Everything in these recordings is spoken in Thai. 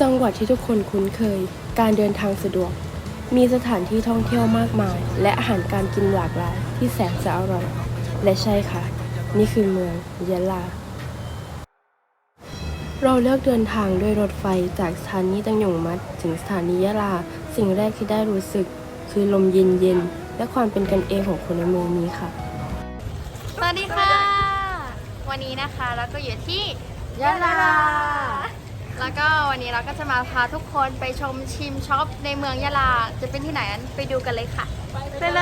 จังหวัดที่ทุกคนคุ้นเคย การเดินทางสะดวก มีสถานที่ท่องเที่ยวมากมาย และอาหารการกินหลากหลายที่แสนจะอร่อย และใช่ค่ะ นี่คือเมืองยะลา เราเลือกเดินทางด้วยรถไฟจากสถานีตังหยงมัด ถึงสถานียะลา สิ่งแรกที่ได้รู้สึก คือลมเย็นๆและความเป็นกันเองของคนในเมืองนี้ค่ะ สวัสดีค่ะ วันนี้นะคะเราก็อยู่ที่ยะลา แล้วก็วันนี้เราก็จะมาพาทุกคนไปชมชิมช็อปในเมืองยะลา จะเป็นที่ไหนนั้นไปดูกันเลยค่ะ ไปเล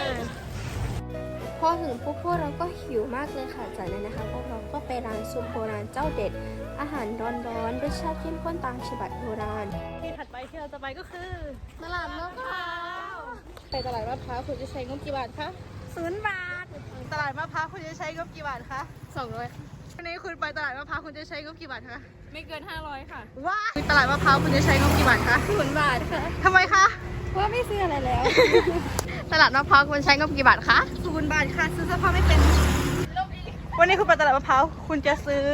ย พอถึงปุ๊บพวกเราก็หิวมากเลยค่ะจากนั้นนะคะพวกเราก็ไปร้านซุปโบราณเจ้าเด็ด อาหารร้อนๆรสชาติเข้มข้นตามฉบับโบราณ ที่ถัดไปที่เราจะไปก็คือตลาดมะพร้าวไปตลาดมะพร้าวคุณจะใช้งบกี่บาทคะศูนย์บาท ตลาดมะพร้าวคุณจะใช้งบกี่บาทคะสองร้อย วันนี้คุณไปตลาดมะพร้าวคุณจะใช้งบกี่บาทคะไม่เกิน 500 ค่ะ ว้าตลาดมะพร้าวคุณจะใช้งบกี่บาทคะศูนย์บาทค่ะ ทำไมคะ เพราะว่าไม่ซื้ออะไรแล้ว ตลาดมะพร้าวคุณใช้งบกี่บาทคะศูนย์บาทค่ะ ซื้อเสื้อผ้าไม่เป็น วันนี้คุณไปตลาดมะพร้าวคุณจะซื้อ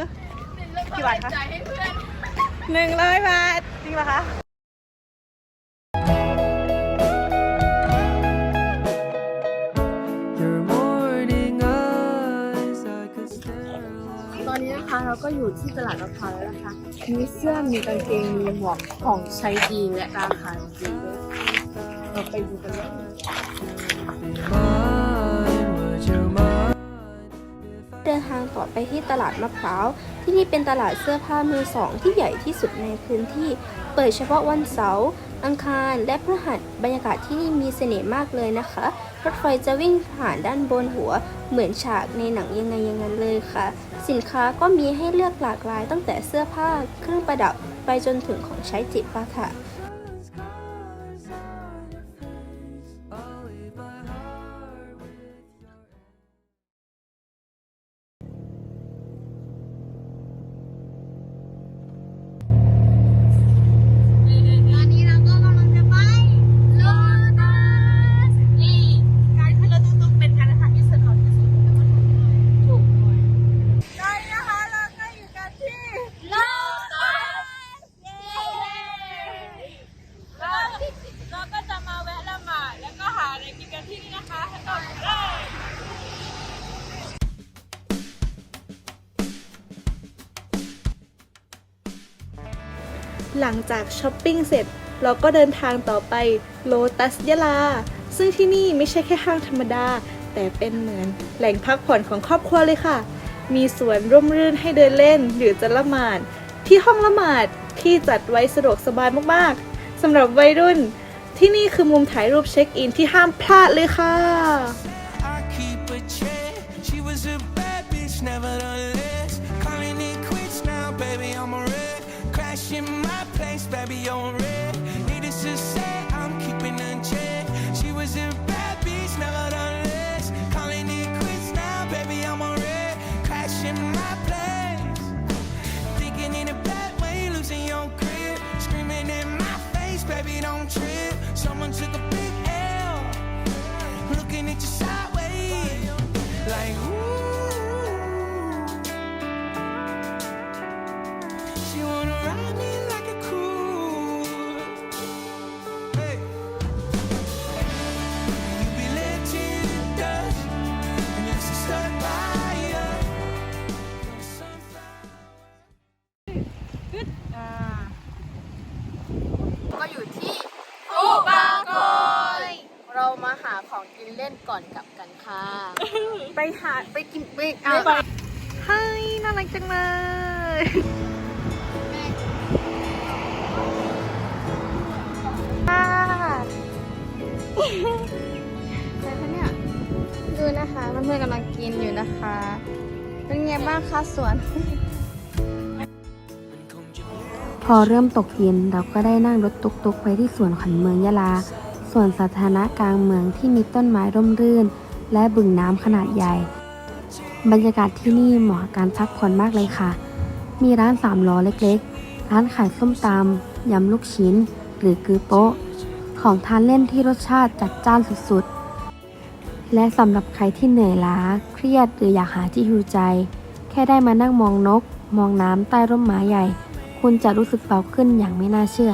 กี่บาทคะหนึ่งร้อยบาท จริงปะคะ ก็อยู่ที่ตลาดมะพร้าวแล้วนะคะ มีเสื้อ มีกางเกง มีหมวกของใช้ดีและราคาดีด้วยเราไปดูกันเลยเดินทางต่อไปที่ตลาดมะพร้าว ที่นี่เป็นตลาดเสื้อผ้ามือสองที่ใหญ่ที่สุดในพื้นที่ เปิดเฉพาะวันเสาร์ อังคาร และพฤหัส บรรยากาศที่นี่มีเสน่ห์มากเลยนะคะ รถไฟจะวิ่งผ่านด้านบนหัว เหมือนฉากในหนังยังไงยังงั้นเลยค่ะ สินค้าก็มีให้เลือกหลากหลายตั้งแต่เสื้อผ้า เครื่องประดับไปจนถึงของใช้จิปาถะ หลังจากช้อปปิ้งเสร็จ เราก็เดินทางต่อไปโลตัสยะลา ซึ่งที่นี่ไม่ใช่แค่ห้างธรรมดา แต่เป็นเหมือนแหล่งพักผ่อนของครอบครัวเลยค่ะ มีสวนร่มรื่นให้เดินเล่นหรือจะละหมาด ที่ห้องละหมาดที่จัดไว้สะดวกสบายมากๆสำหรับวัยรุ่น ที่นี่คือมุมถ่ายรูปเช็คอินที่ห้ามพลาดเลยค่ะ baby. On red. Needless to say, I'm keeping check. She was a bad bitch, nevertheless. Calling it quits now, baby. I'm a red. Crashing my place. Thinking in a bad way, losing your grip. Screaming in my face, baby. Don't trip. Someone took a big L looking at you sideways, like ooh. She wanna ride me ของกินเล่นก่อนกลับกันค่ะ ไปหาไปกินไปไม่ไปเฮ้ยน่ารักจังเลยอะไรคะเนี่ยดูนะคะเพื่อนๆกำลังกินอยู่นะคะ เป็นไงบ้างคะสวน พอเริ่มตกเย็นเราก็ได้นั่งรถตุกๆ ไปที่สวนขวัญเมืองยะลา ส่วนสาธารณะกลางเมืองที่มีต้นไม้ร่มรื่น และบึงน้ำขนาดใหญ่ บรรยากาศที่นี่เหมาะกับการพักผ่อนมากเลยค่ะ มีร้านสามล้อเล็กๆ ร้านขายส้มตำยำลูกชิ้น หรือกือโป๊ะ ของทานเล่นที่รสชาติจัดจ้านสุดๆ และสำหรับใครที่เหนื่อยล้า เครียดหรืออยากหาที่ฮิวใจ แค่ได้มานั่งมองนก มองน้ำใต้ร่มไม้ใหญ่ คุณจะรู้สึกเบาขึ้นอย่างไม่น่าเชื่อ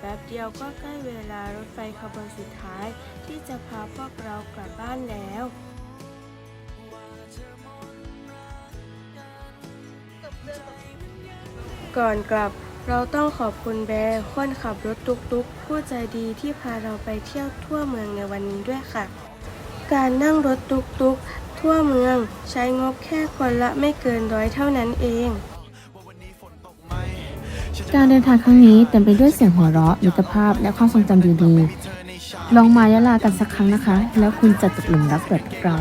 แป๊บเดียวก็ใกล้เวลารถไฟขบวนสุดท้าย ที่จะพาพวกเรากลับบ้านแล้วก่อนกลับเราต้องขอบคุณแบร์คนขับรถตุกๆ ผู้ใจดีที่พาเราไปเที่ยวทั่วเมืองในวันนี้ด้วยค่ะ การนั่งรถตุกๆ ทั่วเมืองใช้งบแค่คนละไม่เกินร้อยเท่านั้นเอง การเดินทางครั้งนี้เต็มไปด้วยเสียงหัวเราะมิตรภาพและความทรงจำดีๆ ลองมายะลากันสักครั้งนะคะ แล้วคุณจะตกหลุมรักแบบเรา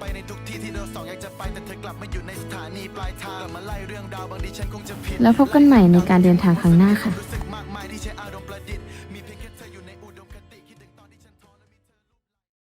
ไปในทุกที่ที่เรื่องราแล้วพบกันใหม่ในการเดินทางครั้งหน้าค่ะ